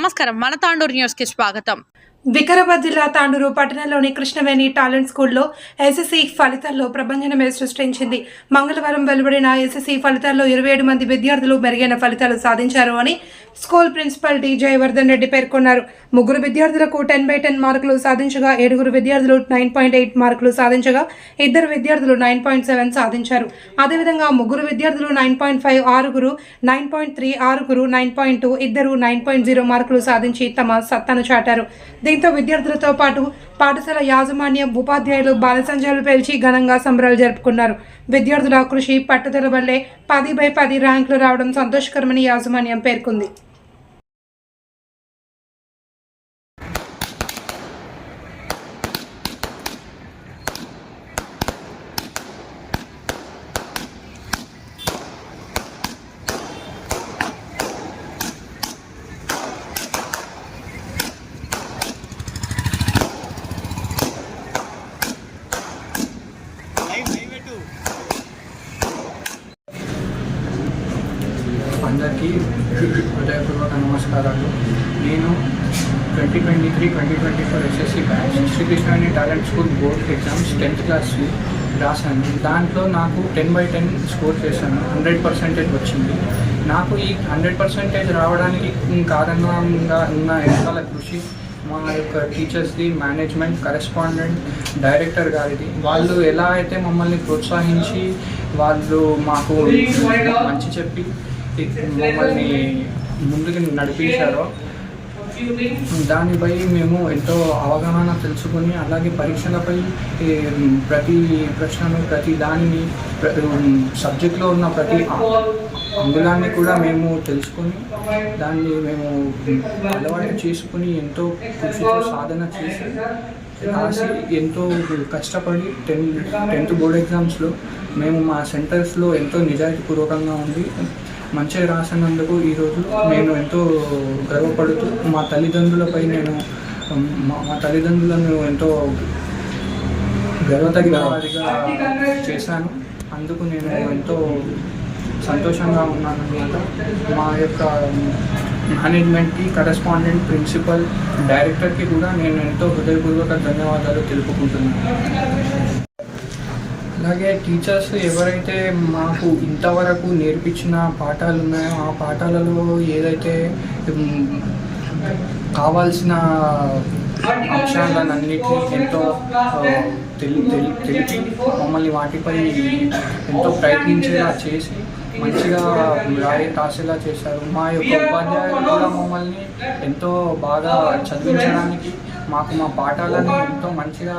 నమస్కారం. మన తాండూరు న్యూస్కి స్వాగతం. వికారాబాద్ జిల్లా తాండూరు పట్టణంలోని కృష్ణవేణి టాలెంట్ స్కూల్లో ఎస్ఎస్సి ఫలితాల్లో ప్రభంజనమే సృష్టించింది. మంగళవారం వెలువడిన ఎస్ఎస్సి ఫలితాల్లో ఇరవై ఏడు మంది విద్యార్థులు మెరుగైన ఫలితాలు సాధించారు అని school principal D Jayavardhan Reddy పేర్కొన్నారు. ముగ్గురు విద్యార్థులకు టెన్ బై టెన్ మార్కులు సాధించగా ఏడుగురు విద్యార్థులు నైన్ పాయింట్ ఎయిట్ మార్కులు సాధించగా ఇద్దరు విద్యార్థులు నైన్ పాయింట్ సెవెన్ సాధించారు. అదేవిధంగా ముగ్గురు విద్యార్థులు నైన్ పాయింట్ ఫైవ్ ఆరుగురు నైన్ పాయింట్ త్రీ ఆరుగురు నైన్ పాయింట్ టూ ఇద్దరు నైన్ పాయింట్ జీరో మార్కులు సాధించి తమ సత్తాను చాటారు. దీంతో విద్యార్థులతో పాటు పాఠశాల యాజమాన్యం ఉపాధ్యాయులు బాలసంచాలు పేల్చి ఘనంగా సంబరాలు జరుపుకున్నారు. విద్యార్థుల కృషి పట్టుదల వల్లే పది బై పది ర్యాంకులు రావడం సంతోషకరమని యాజమాన్యం పేర్కొంది. నేను twenty twenty three twenty twenty four SSC batch శ్రీకృష్ణాని talent school board exams tenth class రాశాను. దాంట్లో నాకు టెన్ బై టెన్ స్కోర్ చేశాను. హండ్రెడ్ పర్సెంటేజ్ వచ్చింది. నాకు ఈ హండ్రెడ్ పర్సెంటేజ్ రావడానికి కారణంగా ఉన్న వెనకాల కృషి మా యొక్క టీచర్స్ది మేనేజ్మెంట్ కరెస్పాండెంట్ డైరెక్టర్ గారిది. వాళ్ళు ఎలా అయితే మమ్మల్ని ప్రోత్సహించి వాళ్ళు మాకు మంచి చెప్పి మమ్మల్ని ముందుకు నడిపించారో దానిపై మేము ఎంతో అవగాహన తెలుసుకొని అలాగే పరీక్షలపై ప్రతి ప్రశ్నను ప్రతి దానిని సబ్జెక్ట్లో ఉన్న ప్రతి అంగుళాన్ని కూడా మేము తెలుసుకొని దాన్ని మేము అలవాటు చేసుకుని ఎంతో కృషితో సాధన చేసి రాసి ఎంతో కష్టపడి టెన్త్ టెన్త్ బోర్డ్ ఎగ్జామ్స్లో మేము మా సెంటర్స్లో ఎంతో నిజాయితీపూర్వకంగా ఉండి మంచిగా రాసినందుకు ఈరోజు నేను ఎంతో గర్వపడుతూ మా తల్లిదండ్రులపై నేను మా తల్లిదండ్రులను ఎంతో గర్వతగిన వారిగా చేశాను. అందుకు నేను ఎంతో సంతోషంగా ఉన్నాను అనమాట. మా యొక్క మేనేజ్మెంట్కి కరెస్పాండెంట్ ప్రిన్సిపల్ డైరెక్టర్కి కూడా నేను ఎంతో హృదయపూర్వక ధన్యవాదాలు తెలుపుకుంటున్నాను. అలాగే టీచర్స్ ఎవరైతే మాకు ఇంతవరకు నేర్పించిన పాఠాలు ఉన్నాయో ఆ పాఠాలలో ఏదైతే కావాల్సిన అంశాలన్నింటినీ ఎంతో తెలి తెలి- తెలిపి మమ్మల్ని వాటిపై ఎంతో ప్రయత్నించేలా చేసి మంచిగా రాయి రాసేలా చేశారు. మా యొక్క ఉపాధ్యాయులు కూడా మమ్మల్ని ఎంతో బాగా చదివించడానికి మాకు మా పాఠాలను ఎంతో మంచిగా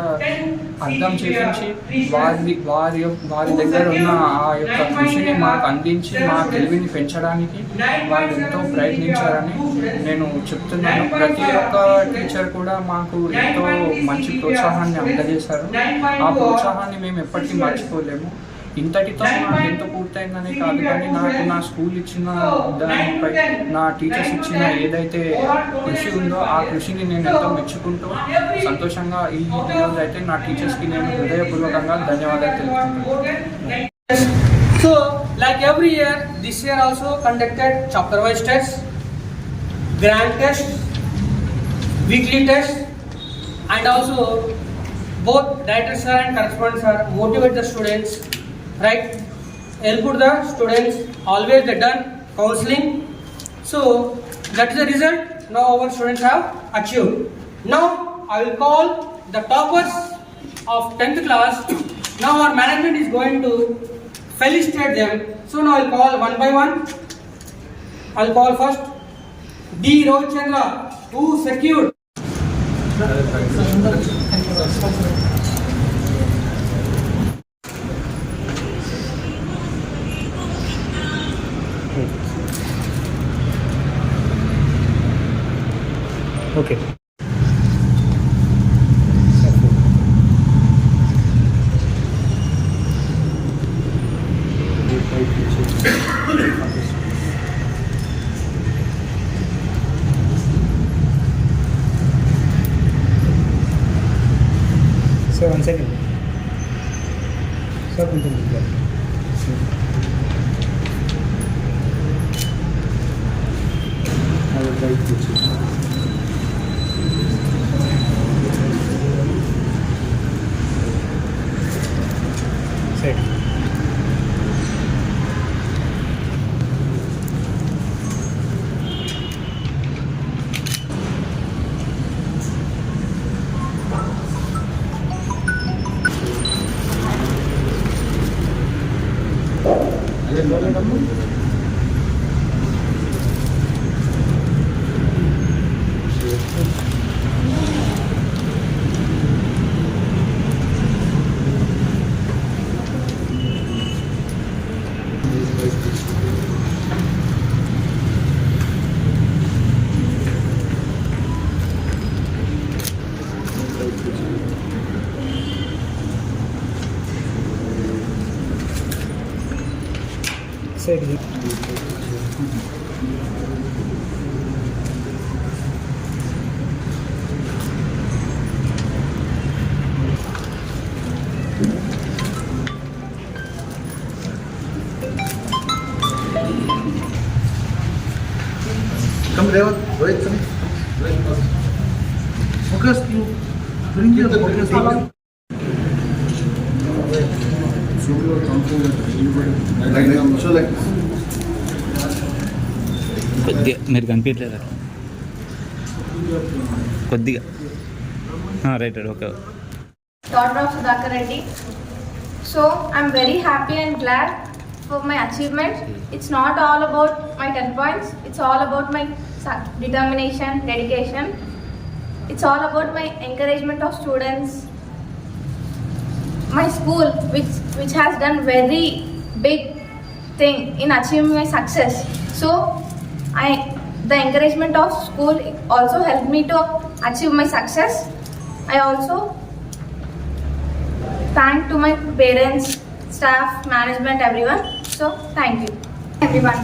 అర్థం చేయించి వారి వారి యొక్క- వారి దగ్గర ఉన్న ఆ యొక్క కృషిని మాకు అందించి మా తెలివిని పెంచడానికి వాళ్ళు ఎంతో ప్రయత్నించారని నేను చెప్తున్నాను. ప్రతి ఒక్క టీచర్ కూడా మాకు ఎంతో మంచి ప్రోత్సాహాన్ని అందజేశారు. ఆ ప్రోత్సాహాన్ని మేము ఎప్పటికీ మర్చిపోలేము. ఇంతటితో నా టెన్త్ పూర్తయిందని కాదు కానీ నాకు నా స్కూల్ ఇచ్చిన దానిపై నా టీచర్స్ ఇచ్చిన ఏదైతే కృషి ఉందో ఆ కృషిని నేను ఎంతో మెచ్చుకుంటూ సంతోషంగా ఈ రోజు అయితే నా టీచర్స్కి నేను హృదయపూర్వకంగా ధన్యవాదాలు తెలుపుకుంటున్నాను So, like every year, this year also conducted chapter wise tests, grand test, weekly test, and also both director sir and correspondent sir motivate the students, right? Help the students, always they done counseling. So, that is the result now our students have achieved. Now, I will call the toppers of 10th class. Now, our management is going to felicitate them. So, now I'll call one by one. I'll call first D. Rohit Chandra, who secured okay. Sir one second sir కొంచెం అదే Vous avez la side Камлева, двоится. Пока сплю. Принес, пока сплю. మీరు కనిపించలేదు అట్లా కొద్దిగా right right okay daughter of Sudhakar Reddy. So I'm very happy and glad for my achievements. It's not all about my 10 points, it's all about my sa- determination, dedication. It's all about my encouragement of students. My school, which, which has done very big thing in achieving my success. So I, the encouragement of school also helped me to achieve my success. I also thank to my parents, staff, management, everyone. So thank you. everyone.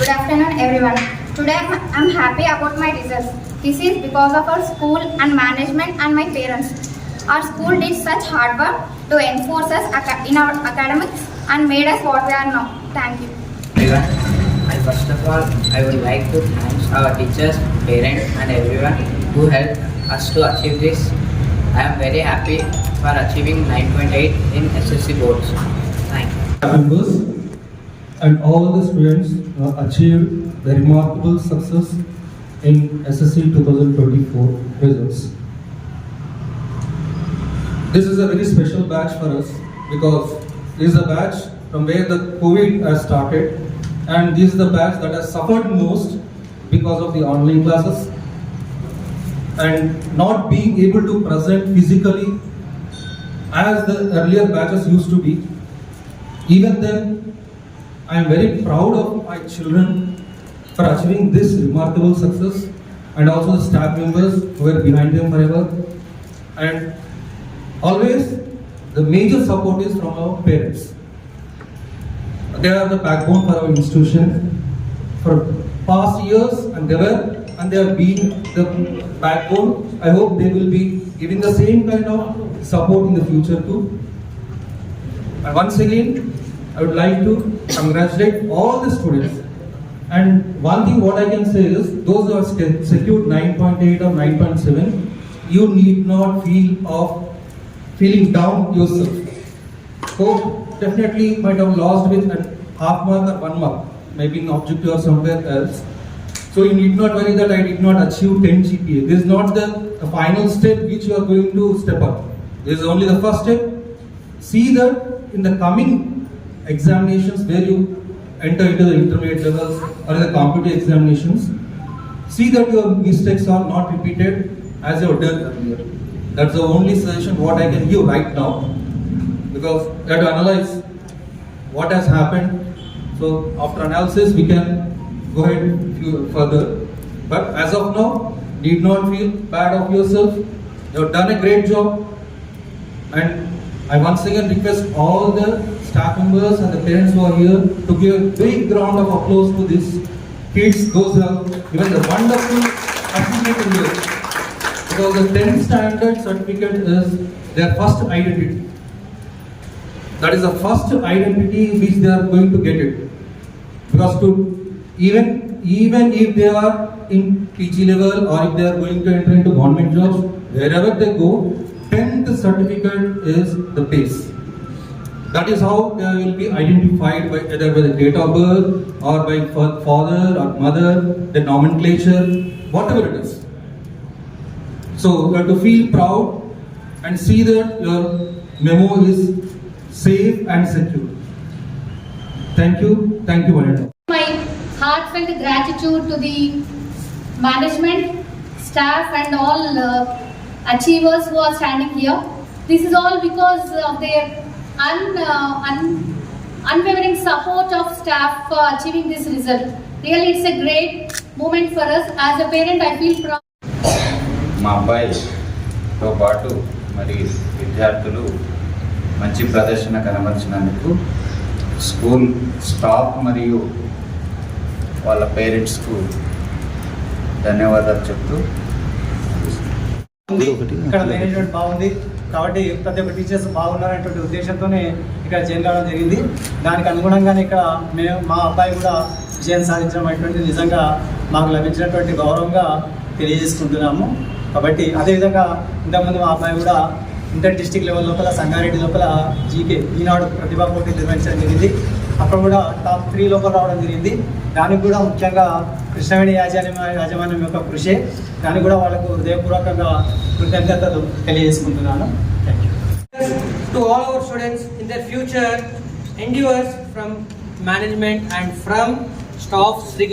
Good afternoon, everyone. Today I'm, I'm happy about my results. This is because of our school and management and my parents. Our school did such hard work to enforce us in our academics and made us what we are now. Thank you. And first of all, I would like to thank our teachers, parents, and everyone who helped us to achieve this. I am very happy for achieving 9.8 in SSC boards. Thank you. members and all the students uh, achieved the remarkable success in SSC 2024 results. This is a very special batch for us because this is a batch from where the COVID has started and this is the batch that has suffered most because of the online classes and not being able to present physically as the earlier batches used to be. Even then, I am very proud of my children for achieving this remarkable success and also the staff members who were behind them forever. And always, the major support is from our parents. They are the backbone for our institution for past years and they were and they have been the backbone. I hope they will be giving the same kind of support in the future too. And once again, I would like to congratulate all the students. And one thing what I can say is, those who have secured 9.8 or 9.7, you need not feel of feeling down yourself. So definitely might have lost with half mark or one mark, maybe in objective or somewhere else. So you need not worry that I did not achieve 10 GPA. This is not the, the final step which you are going to step up. This is only the first step. See that in the coming examinations where you enter into the intermediate levels or the competitive examinations, see that your mistakes are not repeated as you have done earlier. That's the only suggestion what I can give right now because we have to analyze what has happened. So after analysis, we can go ahead further. But as of now, need not feel bad of yourself. You have done a great job, and I once again request all the staff members and the parents who are here to give a big round of applause to these kids, those who have given the wonderful achievement in here. Because the 10th standard certificate is their first identity. That is the first identity which they are going to get it. Because to even even if they are in PG level or if they are going to enter into government jobs, wherever they go, 10th certificate is the base. That is how they will be identified by either by the date of birth or by father or mother, the nomenclature, whatever it is. So you have to feel proud and see that your memo is safe and secure. Thank you. Thank you, Vanessa. My heartfelt gratitude to the management, staff, and all uh, achievers who are standing here. This is all because of their un, uh, un, unwavering support of staff for achieving this result. Really, it's a great moment for us. As a parent, I feel proud. మా అబ్బాయితో పాటు మరి విద్యార్థులు మంచి ప్రదర్శన కనబరిచినందుకు school staff మరియు వాళ్ళ పేరెంట్స్కు ధన్యవాదాలు చెప్తూ ఇక్కడ మేనేజ్మెంట్ బాగుంది. కాబట్టి ప్రతి ఒక్క టీచర్స్ బాగున్నారనేటువంటి ఉద్దేశంతోనే ఇక్కడ జాయిన్ కావడం జరిగింది. దానికి అనుగుణంగానే ఇక్కడ మేము మా అబ్బాయి కూడా విజయం సాధించడం అనేటువంటి నిజంగా మాకు లభించినటువంటి గౌరవంగా తెలియజేసుకుంటున్నాము. కాబట్టి అదేవిధంగా ఇంతకుముందు మా అబ్బాయి కూడా ఇంటర్ డిస్టిక్ లెవెల్ లోపల సంగారెడ్డి లోపల జీకే ఈనాడు ప్రతిభా పోటీ నిర్వహించడం జరిగింది. అక్కడ కూడా టాప్ త్రీ లోపల రావడం జరిగింది. దానికి కూడా ముఖ్యంగా కృష్ణవేణి యాజమాన్య యాజమాన్యం యొక్క కృషి. దానికి కూడా వాళ్ళకు హృదయపూర్వకంగా కృతజ్ఞతలు తెలియజేసుకుంటున్నాను. Thank you our students in the future their future endeavors from management and from staff Sri